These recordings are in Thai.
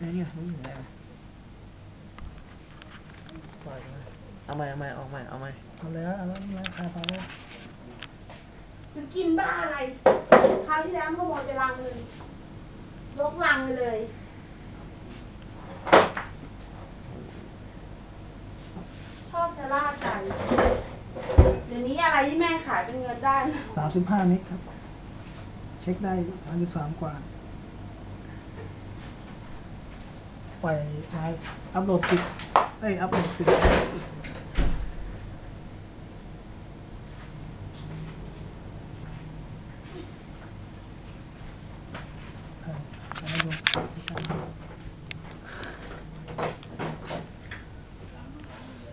นี่ไงนี่อยู่ไหนวะปล่อยมาเอาใหม่เอาใหม่เอาใหม่เอาใหม่เอาแล้วเอาแล้วนี่คาพาแล้วจะกินบ้าอะไร คราวที่แล้วขโมยจะลังเงินยกลังไปเลย ชอบชะล่าใจ เดี๋ยวนี้อะไรที่แม่ขายเป็นเงินได้นะสามสิบห้านิกครับ เช็คได้สามสิบสามกว่า ปล่อยอัพโหลดสิเอ้ยอัพโหลดสิ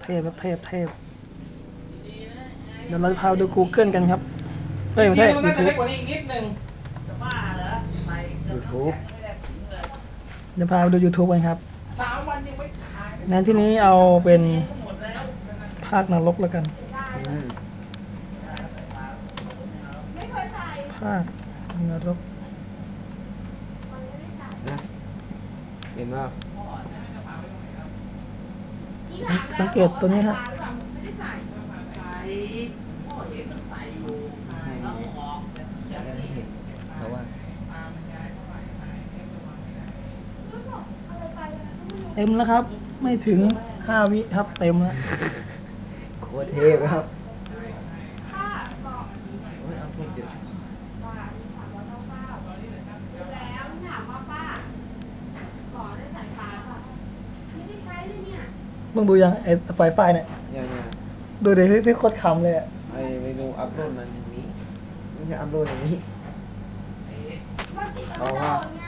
เทพครับเทพเทพเดี๋ยวเราจะพาดู Google กันครับเอ้ยไม่ใช่ YouTube ว่านี้อีกนิดนึงยูทูบ เดี๋ยวพาไปดู YouTube กันครับสามวันยังไม่ขายงั้นที่นี้เอาเป็นภาคนรกแล้วกันอืมไม่เคยใส่ภาคนรก นะเห็นว่า สังสังเกตตัวนี้ฮะไม่ได้ใส่ เพราะว่า เต็มแล้วครับ ไม่ถึง5วิครับเต็มแล้วโคตรเทพครับผ้าบอกโอ้ยเอาพูดเดี๋ยวว่าสามร้อยเก้าเก้าแล้วถามว่าป้าขอได้ใส่ปลาป่ะไม่ได้ใช้เลยเนี่ยมึงดูยังไอ้ไฟไฟเนี่ยอย่างเงี้ยดูดิพี่พี่โคตรขำเลยอะไอ้ไปดูอัพโหลดนั้นอย่างนี้ไม่ใช่อัพโหลดอย่างนี้ว่าติดเอาไม่โดว่านไง